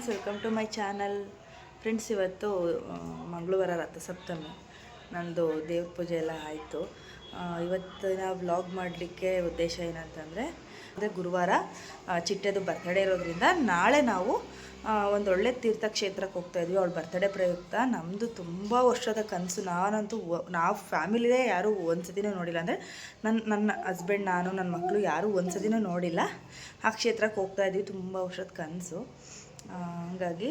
Friends welcome to my channel friends ಇವತ್ತು ಮಂಗಳವಾರ ರಥಸಪ್ತಮಿ ನಂದು ದೇವ್ರ ಪೂಜೆ ಎಲ್ಲ ಆಯಿತು. ಇವತ್ತಿನ ವ್ಲಾಗ್ ಮಾಡಲಿಕ್ಕೆ ಉದ್ದೇಶ ಏನಂತಂದರೆ, ಅಂದರೆ ಗುರುವಾರ ಚಿಟ್ಟೆದು ಬರ್ತ್ಡೇ ಇರೋದ್ರಿಂದ ನಾಳೆ ನಾವು ಒಂದೊಳ್ಳೆ ತೀರ್ಥಕ್ಷೇತ್ರಕ್ಕೆ ಹೋಗ್ತಾ ಇದ್ವಿ. ಅವಳು ಬರ್ತಡೇ ಪ್ರಯುಕ್ತ. ನಮ್ಮದು ತುಂಬ ವರ್ಷದ ಕನಸು. ನಾನಂತೂ ನಾವು ಫ್ಯಾಮಿಲಿಯೇ ಯಾರೂ ಒಂದು ಸತಿನೂ ನೋಡಿಲ್ಲ. ಅಂದರೆ ನನ್ನ ನನ್ನ ಹಸ್ಬೆಂಡ್ ನಾನು ನನ್ನ ಮಕ್ಕಳು ಯಾರೂ ಒಂದು ಸತಿನೂ ನೋಡಿಲ್ಲ. ಆ ಕ್ಷೇತ್ರಕ್ಕೆ ಹೋಗ್ತಾ ಇದ್ವಿ. ತುಂಬ ವರ್ಷದ ಕನಸು. ಹಂಗಾಗಿ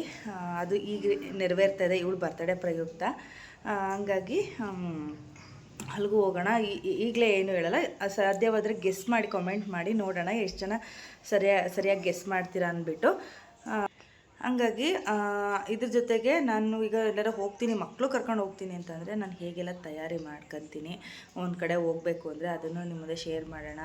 ಅದು ಈಗ ನೆರವೇರ್ತಾ ಇದೆ ಇವಳು ಬರ್ತಡೇ ಪ್ರಯುಕ್ತ. ಹಂಗಾಗಿ ಅಲ್ಲಿಗೂ ಹೋಗೋಣ. ಈಗಲೇ ಏನು ಹೇಳಲ್ಲ ಸಾಧ್ಯವಾದರೆ ಗೆಸ್ ಮಾಡಿ ಕಾಮೆಂಟ್ ಮಾಡಿ ನೋಡೋಣ. ಎಷ್ಟು ಜನ ಸರಿಯಾಗಿ ಸರಿಯಾಗಿ ಗೆಸ್ ಮಾಡ್ತೀರಾ ಅಂದ್ಬಿಟ್ಟು. ಹಂಗಾಗಿ ಇದ್ರ ಜೊತೆಗೆ ನಾನು ಈಗ ಎಲ್ಲರೂ ಹೋಗ್ತೀನಿ ಮಕ್ಕಳು ಕರ್ಕೊಂಡು ಹೋಗ್ತೀನಿ ಅಂತಂದರೆ ನಾನು ಹೇಗೆಲ್ಲ ತಯಾರಿ ಮಾಡ್ಕೊತೀನಿ. ಒಂದು ಕಡೆ ಹೋಗಬೇಕು ಅಂದರೆ ಅದನ್ನು ನಿಮ್ಮ ಮುಂದೆ ಶೇರ್ ಮಾಡೋಣ.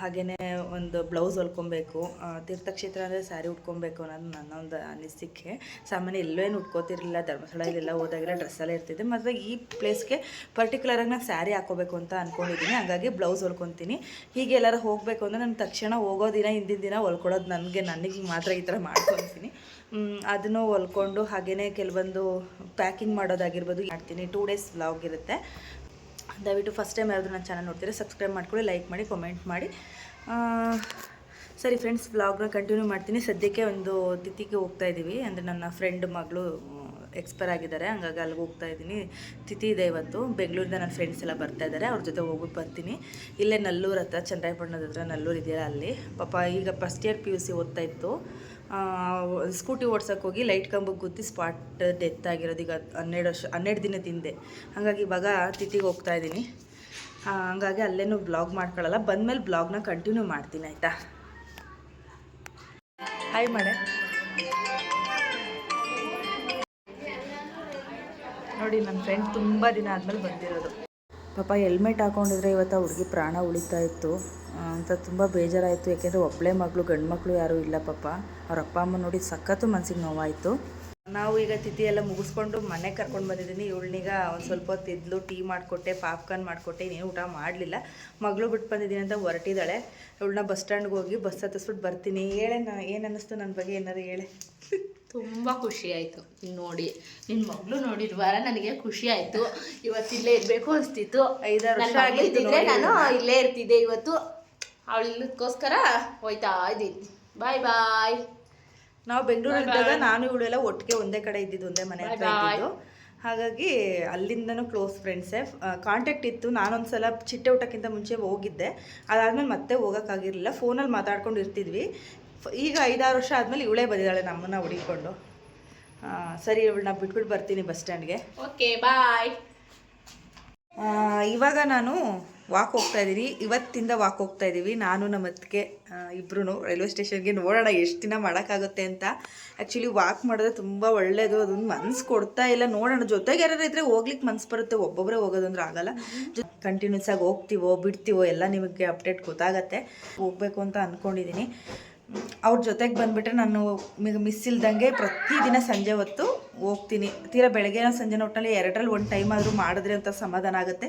ಹಾಗೆಯೇ ಒಂದು ಬ್ಲೌಸ್ ಹೊಲ್ಕೊಬೇಕು ತೀರ್ಥಕ್ಷೇತ್ರ ಅಂದರೆ ಸ್ಯಾರಿ ಉಟ್ಕೊಬೇಕು ಅನ್ನೋದು ನನ್ನ ಒಂದು ಅನಿಸಿಕೆ. ಸಾಮಾನ್ಯ ಎಲ್ಲೇನು ಉಟ್ಕೋತಿರಲಿಲ್ಲ, ಧರ್ಮಸ್ಥಳದಲ್ಲೆಲ್ಲ ಹೋದಾಗೆಲ್ಲ ಡ್ರೆಸ್ಸಲ್ಲೇ ಇರ್ತಿದ್ದೆ. ಮತ್ತು ಈ ಪ್ಲೇಸ್ಗೆ ಪರ್ಟಿಕ್ಯುಲರಾಗಿ ನಾನು ಸ್ಯಾರಿ ಹಾಕೋಬೇಕು ಅಂತ ಅಂದ್ಕೊಂಡಿದ್ದೀನಿ ಹಾಗಾಗಿ ಬ್ಲೌಸ್ ಹೊಲ್ಕೊತೀನಿ. ಹೀಗೆ ಎಲ್ಲರೂ ಹೋಗಬೇಕು ಅಂದರೆ ನಾನು ತಕ್ಷಣ ಹೋಗೋ ದಿನ, ಹಿಂದಿನ ದಿನ ಹೊಲ್ಕೊಡೋದು ನನಗೆ ನನಗೆ ಮಾತ್ರ ಈ ಥರ ಮಾಡ್ಕೊತೀನಿ. ಅದನ್ನು ಹೊಲ್ಕೊಂಡು ಹಾಗೇ ಕೆಲವೊಂದು ಪ್ಯಾಕಿಂಗ್ ಮಾಡೋದಾಗಿರ್ಬೋದು. ಮಾಡ್ತೀನಿ. ಟೂ ಡೇಸ್ ವ್ಲಾಗ್ ಇರುತ್ತೆ. ದಯವಿಟ್ಟು ಫಸ್ಟ್ ಟೈಮ್ ಯಾರಾದರೂ ನನ್ನ ಚಾನಲ್ ನೋಡ್ತೀರಾ ಸಬ್ಸ್ಕ್ರೈಬ್ ಮಾಡ್ಕೊಳ್ಳಿ ಲೈಕ್ ಮಾಡಿ ಕಮೆಂಟ್ ಮಾಡಿ. ಸರಿ ಫ್ರೆಂಡ್ಸ್ ವ್ಲಾಗ್ನ ಕಂಟಿನ್ಯೂ ಮಾಡ್ತೀನಿ. ಸದ್ಯಕ್ಕೆ ಒಂದು ತಿಥಿಗೆ ಹೋಗ್ತಾ ಇದ್ದೀವಿ ಅಂದರೆ ನನ್ನ ಫ್ರೆಂಡ್ ಮಗಳು ಎಕ್ಸ್ಪೈರ್ ಆಗಿದ್ದಾರೆ. ಹಂಗಾಗಿ ಅಲ್ಲಿಗೆ ಹೋಗ್ತಾ ಇದ್ದೀನಿ ತಿಥಿ ಇದೆ ಇವತ್ತು. ಬೆಂಗಳೂರಿಂದ ನನ್ನ ಫ್ರೆಂಡ್ಸ್ ಎಲ್ಲ ಬರ್ತಾ ಇದ್ದಾರೆ. ಅವ್ರ ಜೊತೆ ಹೋಗಿ ಬರ್ತೀನಿ. ಇಲ್ಲೇ ನಲ್ಲೂರು ಹತ್ರ, ಚಂದ್ರಾಯಪಟ್ಟಣದ ಹತ್ರ ನಲ್ಲೂರು ಇದೆಯಲ್ಲ ಅಲ್ಲಿ. ಪಾಪ ಈಗ first year P U C ಓದ್ತಾ ಇತ್ತು. ಸ್ಕೂಟಿ ಓಡ್ಸೋಕೆ ಹೋಗಿ ಲೈಟ್ ಕಂಬಕ್ಕೆ ಗುದ್ದಿ ಸ್ಪಾಟ್ ಡೆತ್ ಆಗಿರೋದು ಈಗ ಹನ್ನೆರಡು ವರ್ಷ, ಹನ್ನೆರಡು ದಿನದ ಹಿಂದೆ ಹಾಗಾಗಿ ಇವಾಗ ತಿಥಿಗೆ ಹೋಗ್ತಾ ಇದ್ದೀನಿ. ಹಾಗಾಗಿ ಅಲ್ಲೇನು ಬ್ಲಾಗ್ ಮಾಡ್ಕೊಳ್ಳಲ್ಲ ಬಂದಮೇಲೆ ಬ್ಲಾಗ್ನ ಕಂಟಿನ್ಯೂ ಮಾಡ್ತೀನಿ, ಆಯಿತಾ? ಹಾಯ್ ಮಾಡೆ ನೋಡಿ ನನ್ನ ಫ್ರೆಂಡ್ ತುಂಬ ದಿನ ಆದಮೇಲೆ ಬಂದಿರೋದು. ಪಾಪ ಹೆಲ್ಮೆಟ್ ಹಾಕೊಂಡಿದ್ರೆ ಇವತ್ತು ಹುಡುಗಿ ಪ್ರಾಣ ಉಳಿತಾ ಇತ್ತು. ಅಂತ ತುಂಬ ಬೇಜಾರಾಯಿತು. ಯಾಕೆಂದರೆ ಒಬ್ಬಳೇ ಮಗಳು ಗಂಡು ಮಕ್ಕಳು ಯಾರೂ ಇಲ್ಲ ಪಾಪ. ಅವ್ರ ಅಪ್ಪ ಅಮ್ಮ ನೋಡಿ ಸಖತ್ತು ಮನಸ್ಸಿಗೆ ನೋವಾಯಿತು. ನಾವು ಈಗ ತಿಥಿ ಎಲ್ಲ ಮುಗಿಸ್ಕೊಂಡು ಮನೆಗೆ ಕರ್ಕೊಂಡು ಬಂದಿದ್ದೀನಿ. ಇವಳನೀಗ ಒಂದು ಸ್ವಲ್ಪ ಹೊತ್ತು ಇದ್ಲು ಟೀ ಮಾಡಿಕೊಟ್ಟೆ ಪಾಪ್ಕಾರ್ನ್ ಮಾಡಿಕೊಟ್ಟೆ ಇನ್ನೇನು ಊಟ ಮಾಡಲಿಲ್ಲ. ಮಗಳು ಬಿಟ್ಟು ಬಂದಿದ್ದೀನಿ ಅಂತ ಹೊರಟಿದ್ದಾಳೆ ಇವಳನ್ನ ಬಸ್ ಸ್ಟ್ಯಾಂಡ್ಗೆ ಹೋಗಿ ಬಸ್ ಹತ್ತಿಸ್ಬಿಟ್ಟು ಬರ್ತೀನಿ. ಹೇಳೆ ನಾ ಏನು ಅನ್ನಿಸ್ತು ನನ್ನ ಬಗ್ಗೆ? ಏನಾದ್ರು ಹೇಳೆ. ತುಂಬಾ ಖುಷಿ ಆಯಿತು. ನೋಡಿ ನಿನ್ನ ಮಗಳು ನೋಡಿದ್ವಾರ ನನಗೆ ಖುಷಿ ಆಯಿತು. ಇವತ್ತು ಇಲ್ಲೇ ಇರ್ಬೇಕು ಅನಿಸ್ತಿತ್ತು. ಐದಾರು ವರ್ಷ ನಾನು ಇಲ್ಲೇ ಇರ್ತಿದ್ದೆ ಇವತ್ತು. ಅವಳು ಇಲ್ಲದಕ್ಕೋಸ್ಕರ ಹೋಯ್ತಾ ಇದ್ದೀನಿ. ಬಾಯ್ ಬಾಯ್ ನಾವು ಬೆಂಗಳೂರು ಇದ್ದಾಗ ನಾನು ಇವಳೆಲ್ಲ ಒಟ್ಟಿಗೆ ಒಂದೇ ಕಡೆ ಇದ್ದಿದ್ದು ಒಂದೇ ಮನೆ ಹತ್ರ. ಇದ್ದಿದ್ದು. ಹಾಗಾಗಿ ಅಲ್ಲಿಂದನೂ ಕ್ಲೋಸ್ ಫ್ರೆಂಡ್ಸೇ ಕಾಂಟ್ಯಾಕ್ಟ್ ಇತ್ತು. ನಾನೊಂದ್ಸಲ ಚಿಟ್ಟೆ ಊಟಕ್ಕಿಂತ ಮುಂಚೆ ಹೋಗಿದ್ದೆ. ಅದಾದ್ಮೇಲೆ ಮತ್ತೆ ಹೋಗೋಕ್ಕಾಗಿರಲಿಲ್ಲ. ಫೋನಲ್ಲಿ ಮಾತಾಡ್ಕೊಂಡು ಇರ್ತಿದ್ವಿ. ಈಗ ಐದಾರು ವರ್ಷ ಆದಮೇಲೆ ಇವಳೇ ಬಂದಿದ್ದಾಳೆ ನಮ್ಮನ್ನ ಹುಡುಕಿಕೊಂಡು ಸರಿ ಇವಳನ್ನ ಬಿಟ್ಬಿಟ್ಟು ಬರ್ತೀನಿ ಬಸ್ ಸ್ಟ್ಯಾಂಡ್ಗೆ. ಓಕೆ ಬಾಯ್ ಇವಾಗ ನಾನು ವಾಕ್ ಹೋಗ್ತಾ ಇದ್ದೀವಿ ಇವತ್ತಿಂದ ವಾಕ್ ಹೋಗ್ತಾ ಇದ್ದೀವಿ ನಾನು ನಮ್ಮ ಅತ್ತಿಗೆ ಇಬ್ಬರು ರೈಲ್ವೆ ಸ್ಟೇಷನ್ಗೆ ನೋಡೋಣ ಎಷ್ಟು ದಿನ ಮಾಡೋಕ್ಕಾಗುತ್ತೆ ಅಂತ. ಆ್ಯಕ್ಚುಲಿ ವಾಕ್ ಮಾಡಿದ್ರೆ ತುಂಬ ಒಳ್ಳೆಯದು ಅದೊಂದು ಮನ್ಸು ಕೊಡ್ತಾ ಇಲ್ಲ. ನೋಡೋಣ. ಜೊತೆಗೆ ಯಾರು ಇದ್ದರೆ ಹೋಗ್ಲಿಕ್ಕೆ ಮನ್ಸು ಬರುತ್ತೆ. ಒಬ್ಬೊಬ್ಬರೇ ಹೋಗೋದಂದ್ರೆ ಆಗಲ್ಲ. ಕಂಟಿನ್ಯೂಸ್ ಆಗಿ ಹೋಗ್ತೀವೋ, ಬಿಡ್ತೀವೋ, ಎಲ್ಲ ನಿಮಗೆ ಅಪ್ಡೇಟ್ ಗೊತ್ತಾಗತ್ತೆ. ಹೋಗಬೇಕು ಅಂತ ಅಂದ್ಕೊಂಡಿದ್ದೀನಿ ಅವ್ರ ಜೊತೆಗೆ ಬಂದುಬಿಟ್ರೆ ನಾನು ಮಿಸ್ ಇಲ್ದಂಗೆ ಪ್ರತಿದಿನ ಸಂಜೆ ಹೊತ್ತು ಹೋಗ್ತೀನಿ. ತೀರಾ ಬೆಳಗ್ಗೆ ಸಂಜೆ ಒಟ್ಟಿನಲ್ಲಿ ಎರಡರಲ್ಲಿ ಒಂದು ಟೈಮ್ ಆದರೂ ಮಾಡಿದ್ರೆ ಅಂತ ಸಮಾಧಾನ ಆಗುತ್ತೆ.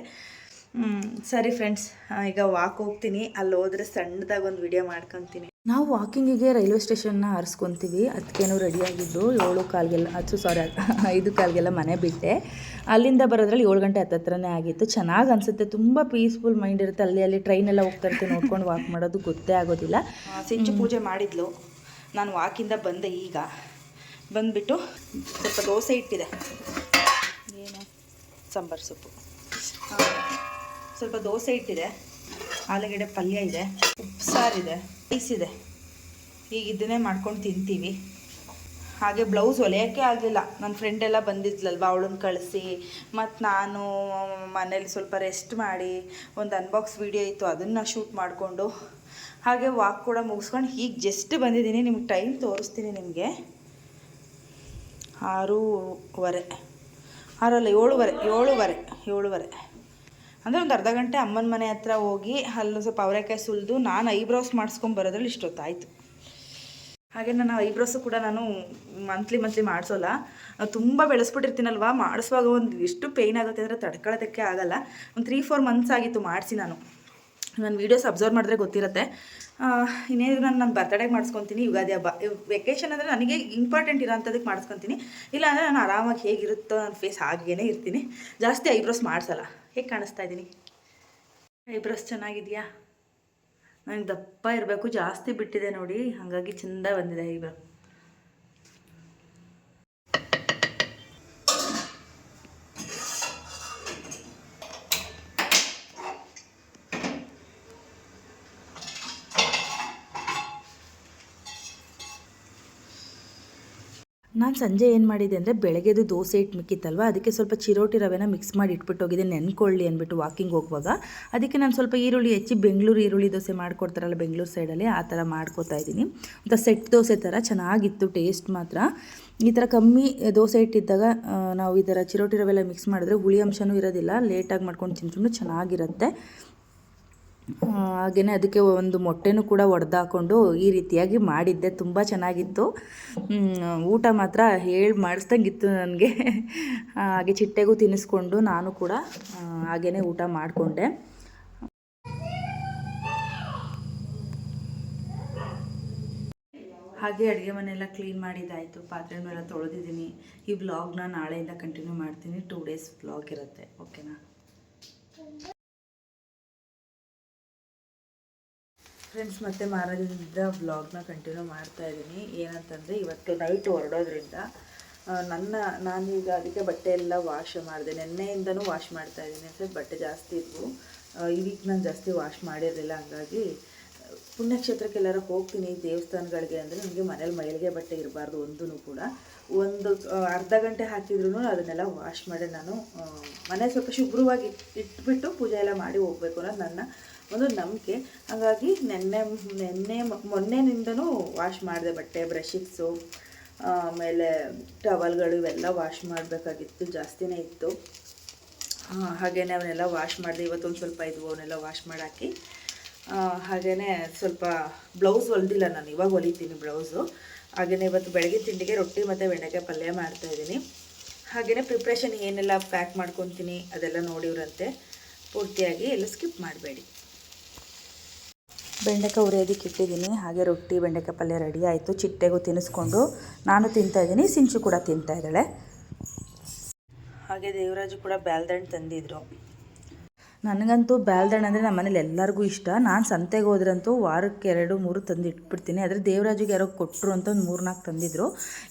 ಸರಿ ಫ್ರೆಂಡ್ಸ್ ಈಗ ವಾಕ್ ಹೋಗ್ತೀನಿ. ಅಲ್ಲಿ ಹೋದ್ರೆ ಸಣ್ಣದಾಗಿ ಒಂದು ವಿಡಿಯೋ ಮಾಡ್ಕೊತೀನಿ. ನಾವು ವಾಕಿಂಗಿಗೆ ರೈಲ್ವೆ ಸ್ಟೇಷನ್ನ ಆರಿಸ್ಕೊತೀವಿ ಅದಕ್ಕೇನು ರೆಡಿಯಾಗಿದ್ದು ಏಳು ಕಾಲ್ಗೆಲ್ಲ ಅದು ಸಾರಿ ಐದು ಕಾಲ್ಗೆಲ್ಲ ಮನೆ ಬಿಟ್ಟೆ. ಅಲ್ಲಿಂದ ಬರೋದ್ರಲ್ಲಿ ಏಳು ಗಂಟೆ ಹತ್ತತ್ರನೇ ಆಗಿತ್ತು. ಚೆನ್ನಾಗಿ ಅನಿಸುತ್ತೆ. ತುಂಬ ಪೀಸ್ಫುಲ್ ಮೈಂಡ್ ಇರುತ್ತೆ. ಅಲ್ಲಿ ಅಲ್ಲಿ ಟ್ರೈನೆಲ್ಲ ಹೋಗ್ತಾ ಇರ್ತೀವಿ ನೋಡ್ಕೊಂಡು ವಾಕ್ ಮಾಡೋದು ಗೊತ್ತೇ ಆಗೋದಿಲ್ಲ. ಸಿಂಚು ಪೂಜೆ ಮಾಡಿದ್ಲು. ನಾನು ವಾಕಿಂದ ಬಂದೆ ಈಗ. ಬಂದುಬಿಟ್ಟು ಸ್ವಲ್ಪ ದೋಸೆ ಇಟ್ಟಿದೆ. ಏನು ಸಾಂಬಾರು ಸೊಪ್ಪು. ಸ್ವಲ್ಪ ದೋಸೆ ಇಟ್ಟಿದೆ, ಆಲೂಗಡ್ಡೆ ಪಲ್ಯ ಇದೆ ಉಪ್ಸಾರಿದೆ ರೈಸ್ ಇದೆ. ಈಗ ಇದನ್ನೇ ಮಾಡ್ಕೊಂಡು ತಿಂತೀವಿ. ಹಾಗೆ ಬ್ಲೌಸ್ ಹೊಲೆಯೋಕ್ಕೆ ಆಗಲಿಲ್ಲ. ನನ್ನ ಫ್ರೆಂಡ್ ಎಲ್ಲ ಬಂದಿದ್ಲಲ್ವ, ಅವಳನ್ನ ಕಳಿಸಿ ಮತ್ತು ನಾನು ಮನೇಲಿ ಸ್ವಲ್ಪ ರೆಸ್ಟ್ ಮಾಡಿ ಒಂದು ಅನ್ಬಾಕ್ಸ್ ವಿಡಿಯೋ ಇತ್ತು, ಅದನ್ನು ಶೂಟ್ ಮಾಡಿಕೊಂಡು, ಹಾಗೆ ವಾಕ್ ಕೂಡ ಮುಗಿಸ್ಕೊಂಡು ಈಗ ಜಸ್ಟ್ ಬಂದಿದ್ದೀನಿ. ನಿಮ್ಗೆ ಟೈಮ್ ತೋರಿಸ್ತೀನಿ ನಿಮಗೆ. ಆರೂವರೆ. ಆರಲ್ಲ, ಏಳುವರೆ ಏಳುವರೆ ಏಳುವರೆ. ಅಂದರೆ ಒಂದು ಅರ್ಧ ಗಂಟೆ ಅಮ್ಮನ ಮನೆ ಹತ್ರ ಹೋಗಿ ಅಲ್ಲೂ ಸ್ವಲ್ಪ ಅವರೆಕಾಯಿ ಸುಲಿದು ನಾನು ಐಬ್ರೋಸ್ ಮಾಡಿಸ್ಕೊಂಡು ಬರೋದ್ರಲ್ಲಿ ಇಷ್ಟೊತ್ತಾಯಿತು ಹಾಗೆ ನಾನು ಐಬ್ರೋಸು ಕೂಡ ನಾನು ಮಂತ್ಲಿ ಮಂತ್ಲಿ ಮಾಡಿಸೋಲ್ಲ. ತುಂಬ ಬೆಳೆಸ್ಬಿಟ್ಟಿರ್ತೀನಲ್ವ? ಮಾಡಿಸುವಾಗ ಒಂದು ಎಷ್ಟು ಪೇಯ್ನ್ ಆಗುತ್ತೆ ಅಂದರೆ ತಡ್ಕೊಳ್ಳೋದಕ್ಕೆ ಆಗಲ್ಲ. ಒಂದು ತ್ರೀ ಫೋರ್ ಮಂತ್ಸ್ ಆಗಿತ್ತು ಮಾಡಿಸಿ ನಾನು. ನನ್ನ ವೀಡಿಯೋಸ್ ಅಬ್ಸರ್ವ್ ಮಾಡಿದ್ರೆ ಗೊತ್ತಿರುತ್ತೆ. ಇನ್ನೇನು ನಾನು ನನ್ನ ಬರ್ತಡೇಗೆ ಮಾಡಿಸ್ಕೊತೀನಿ, ಯುಗಾದಿ ಹಬ್ಬ. ವೆಕೇಷನ್ ಅಂದರೆ ನನಗೆ ಇಂಪಾರ್ಟೆಂಟ್ ಇರೋಂಥದಕ್ಕೆ ಮಾಡಿಸ್ಕೊತೀನಿ. ಇಲ್ಲ ಅಂದರೆ ನಾನು ಆರಾಮಾಗಿ ಹೇಗಿರುತ್ತೋ ನನ್ನ ಫೇಸ್ ಹಾಗೇನೇ ಇರ್ತೀನಿ. ಜಾಸ್ತಿ ಐಬ್ರೋಸ್ ಮಾಡಿಸಲ್ಲ. ಹೇಗೆ ಕಾಣಿಸ್ತಾ ಇದ್ದೀನಿ? ಐಬ್ರೋಸ್ ಚೆನ್ನಾಗಿದೆಯಾ? ನನಗೆ ದಪ್ಪ ಇರಬೇಕು, ಜಾಸ್ತಿ ಬಿಟ್ಟಿದೆ ನೋಡಿ, ಹಾಗಾಗಿ ಚೆಂದ ಬಂದಿದೆ ಐಬ್ರೋ. ನಾನು ಸಂಜೆ ಏನು ಮಾಡಿದೆ ಅಂದರೆ ಬೆಳಗ್ಗೆದು ದೋಸೆ ಇಟ್ಟು ಮಿಕ್ಕಿತ್ತಲ್ವ? ಅದಕ್ಕೆ ಸ್ವಲ್ಪ ಚಿರೋಟಿ ರವೆನ ಮಿಕ್ಸ್ ಮಾಡಿ ಇಟ್ಬಿಟ್ಟು ಹೋಗಿದೆ ನೆನ್ಕೊಳ್ಳಿ ಅಂದ್ಬಿಟ್ಟು ವಾಕಿಂಗ್ ಹೋಗುವಾಗ. ಅದಕ್ಕೆ ನಾನು ಸ್ವಲ್ಪ ಈರುಳ್ಳಿ ಹೆಚ್ಚಿ ಬೆಂಗಳೂರು ಈರುಳ್ಳಿ ದೋಸೆ ಮಾಡ್ಕೊಡ್ತಾರಲ್ಲ ಬೆಂಗಳೂರು ಸೈಡಲ್ಲಿ ಆ ಥರ ಮಾಡ್ಕೊತಾ ಇದ್ದೀನಿ. ಅಂತ ಸೆಟ್ ದೋಸೆ ಥರ ಚೆನ್ನಾಗಿತ್ತು ಟೇಸ್ಟ್ ಮಾತ್ರ. ಈ ಥರ ಕಮ್ಮಿ ದೋಸೆ ಇಟ್ಟಿದ್ದಾಗ ನಾವು ಈ ಥರ ಚಿರೋಟಿ ರವೆಲ್ಲ ಮಿಕ್ಸ್ ಮಾಡಿದ್ರೆ ಹುಳಿ ಅಂಶನೂ ಇರೋದಿಲ್ಲ. ಲೇಟಾಗಿ ಮಾಡ್ಕೊಂಡು ತಿಂದ್ರೂ ಚೆನ್ನಾಗಿರುತ್ತೆ. ಹಾಗೆಯೇ ಅದಕ್ಕೆ ಒಂದು ಮೊಟ್ಟೆನೂ ಕೂಡ ಒಡೆದಾಕೊಂಡು ಈ ರೀತಿಯಾಗಿ ಮಾಡಿದ್ದೆ. ತುಂಬ ಚೆನ್ನಾಗಿತ್ತು. ಊಟ ಮಾತ್ರ ಹೇಳಿ ಮಾಡಿಸ್ದಂಗಿತ್ತು ನನಗೆ. ಹಾಗೆ ಚಿಟ್ಟೆಗೂ ತಿನ್ನಿಸ್ಕೊಂಡು ನಾನು ಕೂಡ ಹಾಗೆಯೇ ಊಟ ಮಾಡಿಕೊಂಡೆ. ಹಾಗೆ ಅಡುಗೆ ಮನೆಯೆಲ್ಲ ಕ್ಲೀನ್ ಮಾಡಿದ್ದಾಯಿತು. ಪಾತ್ರೆನೆಲ್ಲ ತೊಳೆದಿದ್ದೀನಿ. ಈ ಬ್ಲಾಗ್ನ ನಾಳೆಯಿಂದ ಕಂಟಿನ್ಯೂ ಮಾಡ್ತೀನಿ. ಟೂ ಡೇಸ್ ಬ್ಲಾಗ್ ಇರುತ್ತೆ. ಓಕೆನಾ ಫ್ರೆಂಡ್ಸ್ ಮತ್ತೆ ಮಾರದಿಂದ ವ್ಲಾಗ್ನ ಕಂಟಿನ್ಯೂ ಮಾಡ್ತಾ ಇದ್ದೀನಿ. ಏನಂತಂದರೆ ಇವತ್ತು ನೈಟ್ ಹೊರಡೋದ್ರಿಂದ ನನ್ನ, ನಾನೀಗ ಅದಕ್ಕೆ ಬಟ್ಟೆ ಎಲ್ಲ ವಾಶ್ ಮಾಡಿದೆ. ನೆನ್ನೆಯಿಂದನೂ ವಾಶ್ ಮಾಡ್ತಾ ಇದ್ದೀನಿ ಅಂದರೆ ಬಟ್ಟೆ ಜಾಸ್ತಿ ಇದ್ವು. ಈ ವೀಕ್ ನಾನು ಜಾಸ್ತಿ ವಾಶ್ ಮಾಡಿರಲಿಲ್ಲ, ಹಂಗಾಗಿ ಪುಣ್ಯಕ್ಷೇತ್ರಕ್ಕೆಲ್ಲರೂ ಹೋಗ್ತೀನಿ ದೇವಸ್ಥಾನಗಳಿಗೆ ಅಂದರೆ ನನಗೆ ಮನೇಲಿ ಮೈಲಿಗೆ ಬಟ್ಟೆ ಇರಬಾರ್ದು ಒಂದೂ ಕೂಡ. ಒಂದು ಅರ್ಧ ಗಂಟೆ ಹಾಕಿದ್ರೂ ಅದನ್ನೆಲ್ಲ ವಾಶ್ ಮಾಡಿ ನಾನು ಮನೆ ಸ್ವಲ್ಪ ಶುಭ್ರವಾಗಿ ಇಟ್- ಇಟ್ಬಿಟ್ಟು ಪೂಜೆ ಎಲ್ಲ ಮಾಡಿ ಹೋಗ್ಬೇಕು ಅನ್ನೋದು ನನ್ನ ಒಂದು ನಂಬಿಕೆ. ಹಾಗಾಗಿ ನೆನ್ನೆ ನೆನ್ನೆ ಮೊನ್ನೆನಿಂದನೂ ವಾಶ್ ಮಾಡಿದೆ ಬಟ್ಟೆ ಬ್ರಷಿಕ್ಸು ಆಮೇಲೆ ಟವಲ್ಗಳು ಇವೆಲ್ಲ ವಾಶ್ ಮಾಡಬೇಕಾಗಿತ್ತು, ಜಾಸ್ತಿನೇ ಇತ್ತು. ಹಾಗೆಯೇ ಅವನ್ನೆಲ್ಲ ವಾಶ್ ಮಾಡಿದೆ. ಇವತ್ತೊಂದು ಸ್ವಲ್ಪ ಇದ್ವು ಅವನ್ನೆಲ್ಲ ವಾಶ್ ಮಾಡಾಕಿ ಹಾಗೆಯೇ ಸ್ವಲ್ಪ ಬ್ಲೌಸ್ ಹೊಲ್ದಿಲ್ಲ ನಾನು, ಇವಾಗ ಹೊಲಿತೀನಿ ಬ್ಲೌಸು ಹಾಗೆಯೇ ಇವತ್ತು ಬೆಳಗ್ಗೆ ತಿಂಡಿಗೆ ರೊಟ್ಟಿ ಮತ್ತು ಬೆಂಡೆಕಾಯಿ ಪಲ್ಯ ಮಾಡ್ತಾಯಿದ್ದೀನಿ ಹಾಗೆಯೇ ಪ್ರಿಪ್ರೇಷನ್ ಏನೆಲ್ಲ ಪ್ಯಾಕ್ ಮಾಡ್ಕೊತೀನಿ ಅದೆಲ್ಲ ನೋಡಿವ್ರಂತೆ. ಪೂರ್ತಿಯಾಗಿ ಎಲ್ಲ ಸ್ಕಿಪ್ ಮಾಡಬೇಡಿ. ಬೆಂಡೆಕಾಯಿ ಉರಿಯೋದಕ್ಕೆ ಇಟ್ಟಿದ್ದೀನಿ. ಹಾಗೆ ರೊಟ್ಟಿ, ಬೆಂಡೆಕಾಯಿ ಪಲ್ಯ ರೆಡಿ ಆಯಿತು. ಚಿಟ್ಟೆಗೂ ತಿನ್ನಿಸ್ಕೊಂಡು ನಾನು ತಿಂತಾ ಇದ್ದೀನಿ. ಸಿಂಚು ಕೂಡ ತಿಂತಾ ಇದ್ದಾಳೆ. ಹಾಗೆ ದೇವರಾಜು ಕೂಡ ಬ್ಯಾಲ್ದಣ್ಣು ತಂದಿದ್ರು. ನನಗಂತೂ ಬ್ಯಾಲ್ದಣ್ಣು ಅಂದರೆ ನಮ್ಮ ಮನೇಲಿ ಎಲ್ಲರಿಗೂ ಇಷ್ಟ. ನಾನು ಸಂತೆಗೆ ಹೋದ್ರಂತೂ ವಾರಕ್ಕೆ ಎರಡು, ಮೂರು ತಂದು ಇಟ್ಬಿಡ್ತೀನಿ. ಆದರೆ ದೇವರಾಜಿಗೆ ಯಾರೋ ಕೊಟ್ಟರು ಅಂತ ಒಂದು ಮೂರು ನಾಲ್ಕು ತಂದಿದ್ರು.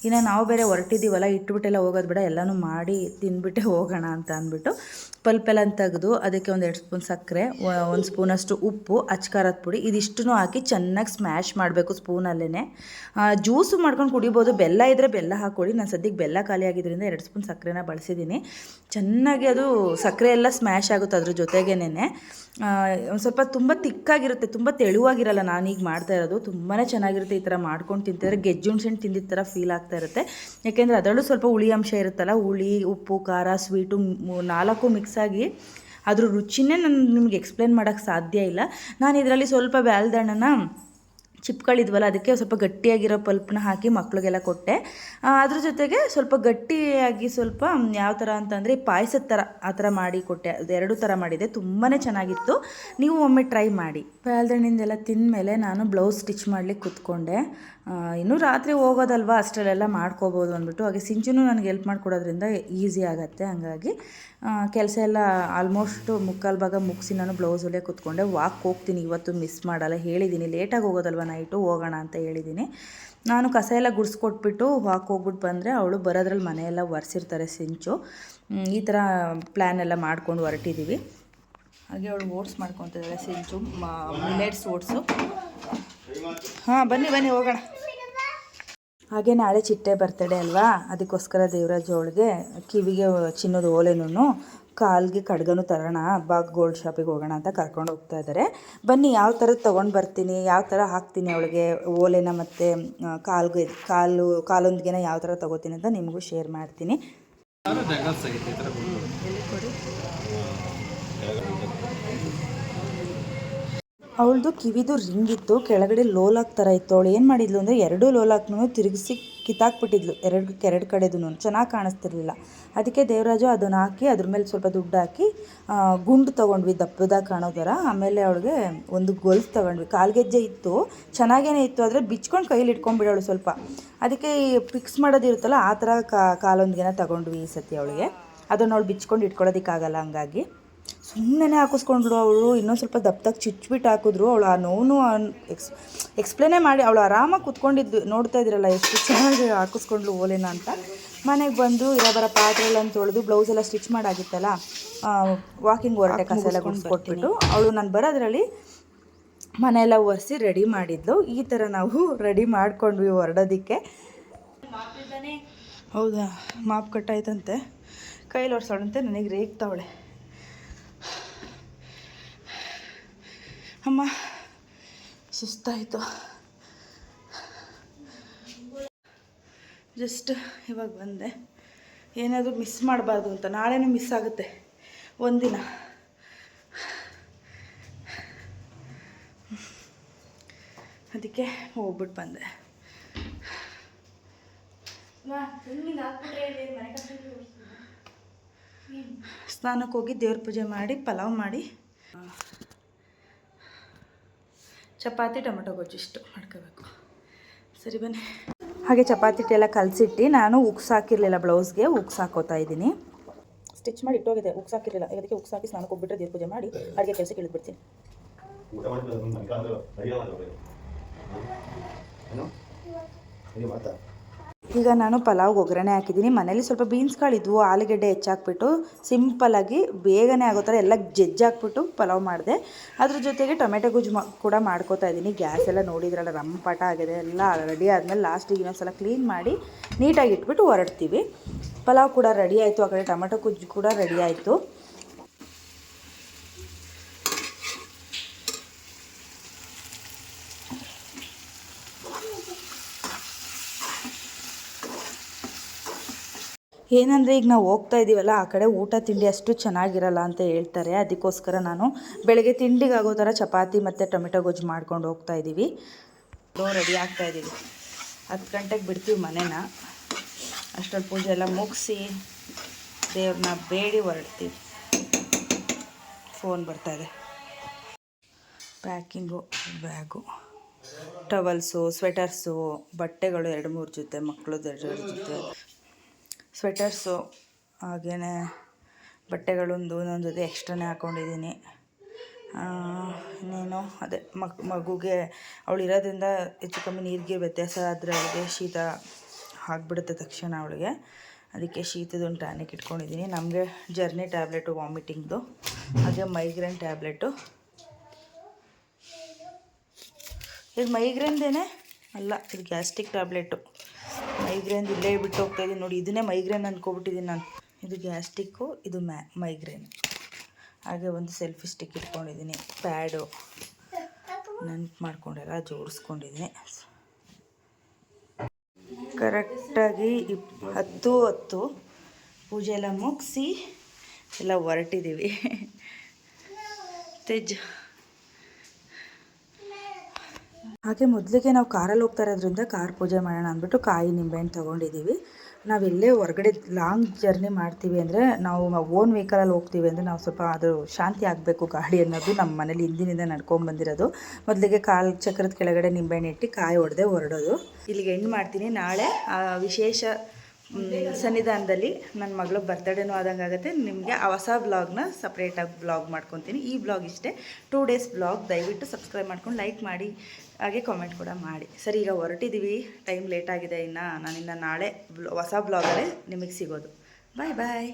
ಇನ್ನು ನಾವು ಬೇರೆ ಹೊರಟಿದ್ದೀವಲ್ಲ, ಇಟ್ಬಿಟ್ಟೆಲ್ಲ ಹೋಗೋದು ಬೇಡ. ಎಲ್ಲನೂ ಮಾಡಿ ತಿಂದ್ಬಿಟ್ಟೆ ಹೋಗೋಣ ಅಂತ ಅಂದ್ಬಿಟ್ಟು ಪಲ್ಪೆಲ್ಲ ತೆಗೆದು ಅದಕ್ಕೆ ಒಂದು ಎರಡು ಸ್ಪೂನ್ ಸಕ್ಕರೆ ಒಂದು ಸ್ಪೂನಷ್ಟು ಉಪ್ಪು ಅಚ್ಕಾರದ ಪುಡಿ, ಇದಿಷ್ಟನ್ನು ಹಾಕಿ ಚೆನ್ನಾಗಿ ಸ್ಮ್ಯಾಶ್ ಮಾಡಬೇಕು ಸ್ಪೂನಲ್ಲೇ ಜ್ಯೂಸು ಮಾಡ್ಕೊಂಡು ಕುಡಿಬೋದು. ಬೆಲ್ಲ ಇದ್ದರೆ ಬೆಲ್ಲ ಹಾಕ್ಕೊಡಿ ನಾನು ಸದ್ಯಕ್ಕೆ ಬೆಲ್ಲ ಖಾಲಿ ಆಗಿದ್ದರಿಂದ ಎರಡು ಸ್ಪೂನ್ ಸಕ್ಕರೆನ ಬಳಸಿದ್ದೀನಿ ಚೆನ್ನಾಗಿ ಅದು ಸಕ್ಕರೆ ಎಲ್ಲ ಸ್ಮ್ಯಾಶ್ ಆಗುತ್ತೆ ಅದ್ರ ಜೊತೆಗೇನೆ ಒಂದು ಸ್ವಲ್ಪ ತುಂಬ ತಿಕ್ಕಾಗಿರುತ್ತೆ, ತುಂಬ ತೆಳುವಾಗಿರಲ್ಲ. ನಾನೀಗ ಮಾಡ್ತಾ ಇರೋದು. ತುಂಬಾ ಚೆನ್ನಾಗಿರುತ್ತೆ ಈ ಥರ ಮಾಡ್ಕೊಂಡು ತಿಂತಿದ್ರೆ. ಗೆಜ್ಜು ಹುಣ್ಸೆಹಣ್ಣು ತಿಂದಿದ್ದ ಥರ ಫೀಲ್ ಆಗ್ತಾ ಇರುತ್ತೆ. ಯಾಕೆಂದರೆ ಅದರಲ್ಲೂ ಸ್ವಲ್ಪ ಹುಳಿ ಅಂಶ ಇರುತ್ತಲ್ಲ. ಹುಳಿ, ಉಪ್ಪು, ಖಾರ ಸ್ವೀಟು ನಾಲ್ಕು ಮಿಕ್ಸ್ ಆಗಿ ಅದ್ರ ರುಚಿನೇ ನಾನು ನಿಮ್ಗೆ ಎಕ್ಸ್ಪ್ಲೇನ್ ಮಾಡೋಕ್ಕೆ ಸಾಧ್ಯ ಇಲ್ಲ. ನಾನು ಇದರಲ್ಲಿ ಸ್ವಲ್ಪ ಬ್ಯಾಲ್ದಣ್ಣನ ಚಿಪ್ಗಳಿದ್ವಲ್ಲ ಅದಕ್ಕೆ ಸ್ವಲ್ಪ ಗಟ್ಟಿಯಾಗಿರೋ ಪಲ್ಪ್ನ ಹಾಕಿ ಮಕ್ಳಿಗೆಲ್ಲ ಕೊಟ್ಟೆ. ಅದ್ರ ಜೊತೆಗೆ ಸ್ವಲ್ಪ ಗಟ್ಟಿಯಾಗಿ ಸ್ವಲ್ಪ ಯಾವ ಥರ ಅಂತಂದರೆ ಪಾಯಸದ ಥರ ಆ ಥರ ಮಾಡಿ ಕೊಟ್ಟೆ. ಅದು ಎರಡು ಥರ ಮಾಡಿದೆ ತುಂಬಾ ಚೆನ್ನಾಗಿತ್ತು. ನೀವು ಒಮ್ಮೆ ಟ್ರೈ ಮಾಡಿ. ಬ್ಯಾಲ್ದಣ್ಣಿಂದೆಲ್ಲ ತಿಂದಮೇಲೆ ನಾನು ಬ್ಲೌಸ್ ಸ್ಟಿಚ್ ಮಾಡಲಿಕ್ಕೆ ಕೂತ್ಕೊಂಡೆ. ಇನ್ನೂ ರಾತ್ರಿ ಹೋಗೋದಲ್ವಾ? ಅಷ್ಟರಲ್ಲೆಲ್ಲ ಮಾಡ್ಕೋಬೋದು ಅಂದ್ಬಿಟ್ಟು, ಹಾಗೆ ಸಿಂಚುನು ನನಗೆ ಹೆಲ್ಪ್ ಮಾಡಿಕೊಡೋದ್ರಿಂದ ಈಸಿ ಆಗುತ್ತೆ ಹಾಗಾಗಿ. ಕೆಲಸ ಎಲ್ಲ ಆಲ್ಮೋಸ್ಟ್ ಮುಕ್ಕಾಲು ಭಾಗ ಮುಗಿಸಿ ನಾನು ಬ್ಲೌಸಲ್ಲೇ ಕೂತ್ಕೊಂಡೆ. ವಾಕ್ ಹೋಗ್ತೀನಿ, ಇವತ್ತು ಮಿಸ್ ಮಾಡಲ್ಲ ಹೇಳಿದ್ದೀನಿ ಲೇಟಾಗಿ ಹೋಗೋದಲ್ವ ನೈಟು ಹೋಗೋಣ ಅಂತ ಹೇಳಿದ್ದೀನಿ ನಾನು ಕಸ ಎಲ್ಲ ಗುಡಿಸ್ಕೊಟ್ಬಿಟ್ಟು ವಾಕ್ ಹೋಗ್ಬಿಟ್ಟು ಬಂದರೆ ಅವಳು ಬರೋದ್ರಲ್ಲಿ ಮನೆಯೆಲ್ಲ ಒರೆಸಿರ್ತಾರೆ ಸಿಂಚು. ಈ ಥರ ಪ್ಲ್ಯಾನ್ ಎಲ್ಲ ಮಾಡ್ಕೊಂಡು ಹೊರಟಿದ್ದೀವಿ ಹಾಗೆ ಅವಳು ಓಟ್ಸ್ ಮಾಡ್ಕೊತಿದ್ದಾಳೆ ಸಿಂಚು ಮಿಲೆಟ್ಸ್ ಓಟ್ಸು ಹಾಂ, ಬನ್ನಿ ಬನ್ನಿ, ಹೋಗೋಣ. ಹಾಗೆ ನಾಳೆ ಚಿಟ್ಟೆ ಬರ್ತಡೆ ಅಲ್ವಾ? ಅದಕ್ಕೋಸ್ಕರ ದೇವರಾಜ್ ಅವಳಿಗೆ ಕಿವಿಗೆ ಚಿನ್ನದ ಓಲೆನೂ ಕಾಲ್ಗೆ ಕಡ್ಗನೂ ತರೋಣ ಬಾಗ್ ಗೋಲ್ಡ್ ಶಾಪಿಗೆ ಹೋಗೋಣ ಅಂತ ಕರ್ಕೊಂಡು ಹೋಗ್ತಾ ಇದ್ದಾರೆ ಬನ್ನಿ ಯಾವ ಥರದ್ದು ತೊಗೊಂಡು ಬರ್ತೀನಿ ಯಾವ ಥರ ಹಾಕ್ತೀನಿ ಅವಳಿಗೆ ಓಲೆನ ಮತ್ತು ಕಾಲ್ಗೆ ಕಾಲು ಕಾಲೊಂದಿಗೆನ ಯಾವ ಥರ ತೊಗೋತೀನಿ ಅಂತ ನಿಮಗೂ ಶೇರ್ ಮಾಡ್ತೀನಿ. ಅವಳದು ಕಿವಿದು ರಿಂಗ್ ಇತ್ತು, ಕೆಳಗಡೆ ಲೋಲಾಕ್ ಥರ ಇತ್ತು. ಅವಳು ಏನು ಮಾಡಿದ್ಲು ಅಂದರೆ ಎರಡೂ ಲೋಲಾಕ್ನೂ ತಿರುಗಿಸಿ ಕಿತ್ತಾಕ್ಬಿಟ್ಟಿದ್ಲು, ಎರಡು ಎರಡು ಕಡೆದೂ ಚೆನ್ನಾಗಿ ಕಾಣಿಸ್ತಿರ್ಲಿಲ್ಲ. ಅದಕ್ಕೆ ದೇವರಾಜು ಅದನ್ನು ಹಾಕಿ ಅದ್ರ ಮೇಲೆ ಸ್ವಲ್ಪ ದುಡ್ಡು ಹಾಕಿ ಗುಂಡು ತೊಗೊಂಡ್ವಿ ದಪ್ಪದಾಗ ಕಾಣೋದರ ಆಮೇಲೆ ಅವಳಿಗೆ ಒಂದು ಗೊಲ್ಸ್ ತೊಗೊಂಡ್ವಿ. ಕಾಲ್ಗೆಜ್ಜೆ ಇತ್ತು. ಚೆನ್ನಾಗೇನೆ ಇತ್ತು, ಆದರೆ ಬಿಚ್ಕೊಂಡು ಕೈಲಿ ಇಟ್ಕೊಂಡ್ಬಿಡೋಳು ಸ್ವಲ್ಪ. ಅದಕ್ಕೆ ಈ ಫಿಕ್ಸ್ ಮಾಡೋದಿರುತ್ತಲ್ಲ ಆ ಥರ ಕಾಲೊಂದಿಗೆನ ತಗೊಂಡ್ವಿ ಈ ಸತಿ ಅವಳಿಗೆ. ಅದನ್ನು ಅವಳು ಬಿಚ್ಕೊಂಡು ಇಟ್ಕೊಳ್ಳೋದಕ್ಕಾಗಲ್ಲ ಹಂಗಾಗಿ. ಸುಮ್ಮನೆ ಹಾಕಿಸ್ಕೊಂಡ್ಳು ಅವಳು ಇನ್ನೊಂದು ಸ್ವಲ್ಪ ದಪ್ಪದಾಗಿ ಚುಚ್ಬಿಟ್ಟು ಹಾಕಿದ್ರು. ಅವಳು ಆ ನೋವು ಎಕ್ಸ್ ಎಕ್ಸ್ಪ್ಲೇನೇ ಮಾಡಿ ಅವಳು ಆರಾಮಾಗಿ ಕುತ್ಕೊಂಡಿದ್ದು ನೋಡ್ತಾ ಇದ್ರಲ್ಲ ಎಷ್ಟು ಚೆನ್ನಾಗಿ ಹಾಕಿಸ್ಕೊಂಡ್ಲು ಓಲೆನ ಅಂತ. ಮನೆಗೆ ಬಂದು ಇರೋ ಬರೋ ಪಾತ್ರೆ ಎಲ್ಲ ತೊಳೆದು ಬ್ಲೌಸ್ ಎಲ್ಲ ಸ್ಟಿಚ್ ಮಾಡಾಗಿತ್ತಲ್ಲ ವಾಕಿಂಗ್ ಹೊರಟೆ ಕಸ ಎಲ್ಲ ಕೊಟ್ಬಿಟ್ಟು ಅವಳು ನಾನು ಬರೋದ್ರಲ್ಲಿ ಮನೆಯೆಲ್ಲ ಒರೆಸಿ ರೆಡಿ ಮಾಡಿದ್ಲು. ಈ ಥರ ನಾವು ರೆಡಿ ಮಾಡ್ಕೊಂಡ್ವಿ ಹೊರಡೋದಕ್ಕೆ ಹೌದಾ ಮಾಪ್ ಕಟ್ಟಾಯ್ತಂತೆ ಕೈಲಿ ಒರೆಸೋಣಂತೆ ನನಗೆ ರೇಗ್ತಾವಳೆ. ಅಮ್ಮ ಸುಸ್ತಾಯಿತು. ಜಸ್ಟ್ ಇವಾಗ ಬಂದೆ. ಏನಾದರೂ ಮಿಸ್ ಮಾಡಬಾರ್ದು ಅಂತ. ನಾಳೆನೂ ಮಿಸ್ ಆಗುತ್ತೆ. ಒಂದಿನ. ಅದಕ್ಕೆ ಹೋಗ್ಬಿಟ್ಟು ಬಂದೆ. ಸ್ನಾನಕ್ಕೆ ಹೋಗಿ ದೇವ್ರ ಪೂಜೆ ಮಾಡಿ ಪಲಾವ್ ಮಾಡಿ. ಚಪಾತಿ ಟೊಮೆಟೊ ಗೊಜ್ಜು ಇಷ್ಟು ಮಾಡ್ಕೋಬೇಕು. ಸರಿ ಬನ್ನಿ. ಹಾಗೆ ಚಪಾತಿ ಟೆಲ್ಲ ಕಲಸಿಟ್ಟು ನಾನು ಉಕ್ಸ್ ಹಾಕಿರಲಿಲ್ಲ ಬ್ಲೌಸ್ಗೆ ಉಕ್ಸ್ ಹಾಕೋತಾ ಇದ್ದೀನಿ. ಸ್ಟಿಚ್ ಮಾಡಿ ಇಟ್ಟೋಗಿದೆ ಉಕ್ಸ್ ಹಾಕಿರಲಿಲ್ಲ. ಅದಕ್ಕೆ ಉಕ್ಸ್ ಹಾಕಿ ಸ್ನಾನಕ್ಕೆ ಹೋಗ್ಬಿಟ್ರೆ ದೇವ್ರ ಪೂಜೆ ಮಾಡಿ ಅಡುಗೆ ಕೆಲಸಕ್ಕೆ ಇಳಿದ್ಬಿಡ್ತೀನಿ. ಊಟ ಈಗ ನಾನು ಪಲಾವ್ ಒಗ್ಗರಣೆ ಹಾಕಿದ್ದೀನಿ. ಮನೇಲಿ ಸ್ವಲ್ಪ ಬೀನ್ಸ್ಗಳಿದ್ವು ಆಲೂಗಡ್ಡೆ ಹೆಚ್ಚಾಕ್ಬಿಟ್ಟು ಸಿಂಪಲಾಗಿ ಬೇಗನೆ ಆಗೋ ಥರ ಎಲ್ಲ ಜಜ್ಜಾಕ್ಬಿಟ್ಟು ಪಲಾವ್ ಮಾಡಿದೆ. ಅದ್ರ ಜೊತೆಗೆ ಟೊಮೆಟೊ ಗುಜ್ಜು ಮಾ ಕೂಡ ಮಾಡ್ಕೋತಾ ಇದ್ದೀನಿ. ಗ್ಯಾಸ್ ಎಲ್ಲ ನೋಡಿದ್ರಲ್ಲ ರಂಪಾಟ ಆಗಿದೆ, ಎಲ್ಲ ರೆಡಿ ಆದಮೇಲೆ ಲಾಸ್ಟಿಗೆ ಇನ್ನೊಂದ್ಸಲ ಕ್ಲೀನ್ ಮಾಡಿ ನೀಟಾಗಿ ಇಟ್ಬಿಟ್ಟು ಹೊರಡ್ತೀವಿ ಪಲಾವ್ ಕೂಡ ರೆಡಿ ಆಯಿತು, ಆ ಕಡೆ ಟೊಮೆಟೊ ಗುಜ್ಜು ಕೂಡ ರೆಡಿ ಆಯಿತು. ಏನಂದರೆ ಈಗ ನಾವು ಹೋಗ್ತಾ ಇದ್ದೀವಲ್ಲ ಆ ಕಡೆ ಊಟ ತಿಂಡಿ ಅಷ್ಟು ಚೆನ್ನಾಗಿರಲ್ಲ ಅಂತ ಹೇಳ್ತಾರೆ. ಅದಕ್ಕೋಸ್ಕರ ನಾನು ಬೆಳಗ್ಗೆ ತಿಂಡಿಗಾಗೋ ಥರ ಚಪಾತಿ ಮತ್ತು ಟೊಮೆಟೊ ಗೊಜ್ಜು ಮಾಡ್ಕೊಂಡು ಹೋಗ್ತಾ ಇದ್ದೀವಿ ರೆಡಿ ಆಗ್ತಾ ಇದ್ದೀವಿ ಹತ್ತು ಗಂಟೆಗೆ ಬಿಡ್ತೀವಿ ಮನೇನ. ಅಷ್ಟೊಂದು ಪೂಜೆ ಎಲ್ಲ ಮುಗಿಸಿ ದೇವ್ರನ್ನ ಬೇಡಿ ಹೊರಡ್ತೀವಿ. ಫೋನ್ ಬರ್ತಾ ಇದೆ. ಪ್ಯಾಕಿಂಗು ಬ್ಯಾಗು ಟವಲ್ಸು ಸ್ವೆಟರ್ಸು ಬಟ್ಟೆಗಳು ಎರಡು ಮೂರು ಜೊತೆ ಮಕ್ಕಳದ್ದು ಎರಡು ಎರಡು ಜೊತೆ. ಸ್ವೆಟರ್ಸು ಹಾಗೇ ಬಟ್ಟೆಗಳೊಂದು ಒಂದೊಂದು ಜೊತೆ ಎಕ್ಸ್ಟ್ರಾನೇ ಹಾಕ್ಕೊಂಡಿದ್ದೀನಿ ಇನ್ನೇನು ಅದೇ ಮಕ್ ಮಗುಗೆ ಅವಳು ಇರೋದ್ರಿಂದ ಹೆಚ್ಚು ಕಮ್ಮಿ ನೀರಿಗೆ ವ್ಯತ್ಯಾಸ, ಆದರೆ ಅವಳಿಗೆ ಶೀತ ಆಗಿಬಿಡುತ್ತೆ ತಕ್ಷಣ ಅವಳಿಗೆ. ಅದಕ್ಕೆ ಶೀತದೊಂದು ಟ್ಯಾನಿಕ್ ಇಟ್ಕೊಂಡಿದ್ದೀನಿ. ನಮಗೆ ಜರ್ನಿ ಟ್ಯಾಬ್ಲೆಟು ವಾಮಿಟಿಂಗ್ದು ಹಾಗೆ ಮೈಗ್ರೇನ್ ಟ್ಯಾಬ್ಲೆಟು ಇದು ಮೈಗ್ರೇನ್ದೇನೆ ಅಲ್ಲ, ಇದು ಗ್ಯಾಸ್ಟ್ರಿಕ್ ಟ್ಯಾಬ್ಲೆಟು ಮೈಗ್ರೇನ್ ಇಲ್ಲೇ ಬಿಟ್ಟು ಹೋಗ್ತಾ ಇದ್ದೀನಿ. ನೋಡಿ, ಇದನ್ನೇ ಮೈಗ್ರೇನ್ ಅಂದ್ಕೊಬಿಟ್ಟಿದ್ದೀನಿ ನಾನು. ಇದು ಗ್ಯಾಸ್ಟಿಕ್ಕು, ಇದು ಮ್ಯಾ, ಮೈಗ್ರೇನ್. ಹಾಗೆ ಒಂದು ಸೆಲ್ಫಿ ಸ್ಟಿಕ್ ಇಟ್ಕೊಂಡಿದ್ದೀನಿ. ಪ್ಯಾಡು. ನೆನ್ಪು ಮಾಡಿಕೊಂಡೆಲ್ಲ ಜೋಡಿಸ್ಕೊಂಡಿದ್ದೀನಿ. ಕರೆಕ್ಟಾಗಿ ಇಪ್, ಹತ್ತು ಹತ್ತು ಪೂಜೆ ಎಲ್ಲ ಮುಗಿಸಿ ಎಲ್ಲ ಹೊರಟಿದ್ದೀವಿ. ತೆಜ್ ಹಾಗೆ ಮೊದಲಿಗೆ ನಾವು ಕಾರಲ್ಲಿ ಹೋಗ್ತಾ ಇರೋದ್ರಿಂದ ಕಾರ್ ಪೂಜೆ ಮಾಡೋಣ ಅಂದ್ಬಿಟ್ಟು ಕಾಯಿ ನಿಂಬೆಹಣ್ಣು ತೊಗೊಂಡಿದ್ದೀವಿ. ನಾವೆಲ್ಲೇ ಹೊರಗಡೆ ಲಾಂಗ್ ಜರ್ನಿ ಮಾಡ್ತೀವಿ ಅಂದರೆ ನಾವು ಓನ್ ವೆಹಿಕಲಲ್ಲಿ ಹೋಗ್ತೀವಿ ಅಂದರೆ ನಾವು ಸ್ವಲ್ಪ ಅದು ಶಾಂತಿ ಆಗಬೇಕು ಗಾಡಿ ಅನ್ನೋದು ನಮ್ಮ ಮನೇಲಿ ಹಿಂದಿನಿಂದ ನಡ್ಕೊಂಡು ಬಂದಿರೋದು. ಮೊದಲಿಗೆ ಕಾಲು ಚಕ್ರದ ಕೆಳಗಡೆ ನಿಂಬೆಹಣ್ಣು ಇಟ್ಟು ಕಾಯಿ ಹೊಡೆದೆ ಹೊರಡೋದು ಇಲ್ಲಿಗೆ ಎಂಡ್ ಮಾಡ್ತೀನಿ. ನಾಳೆ ಆ ವಿಶೇಷ ಸನ್ನಿಧಾನದಲ್ಲಿ ನನ್ನ ಮಗಳು ಬರ್ತಡೇನೂ ಆದಂಗೆ ಆಗುತ್ತೆ. ನಿಮಗೆ ಆ ಹೊಸ ಬ್ಲಾಗ್ನ ಸಪ್ರೇಟಾಗಿ ಬ್ಲಾಗ್ ಮಾಡ್ಕೊತೀನಿ. ಈ ಬ್ಲಾಗ್ ಇಷ್ಟೇ. ಟೂ ಡೇಸ್ ಬ್ಲಾಗ್ ದಯವಿಟ್ಟು ಸಬ್ಸ್ಕ್ರೈಬ್ ಮಾಡ್ಕೊಂಡು ಲೈಕ್ ಮಾಡಿ. ಹಾಗೆ ಕಾಮೆಂಟ್ ಕೂಡ ಮಾಡಿ. ಸರಿ, ಈಗ ಹೊರಟಿದ್ದೀವಿ ಟೈಮ್ ಲೇಟ್ ಆಗಿದೆ ಇನ್ನು. ನಾನಿನ್ನು ನಾಳೆ ಹೊಸ ಬ್ಲಾಗಲ್ಲೇ ನಿಮಗೆ ಸಿಗೋದು. ಬಾಯ್ ಬಾಯ್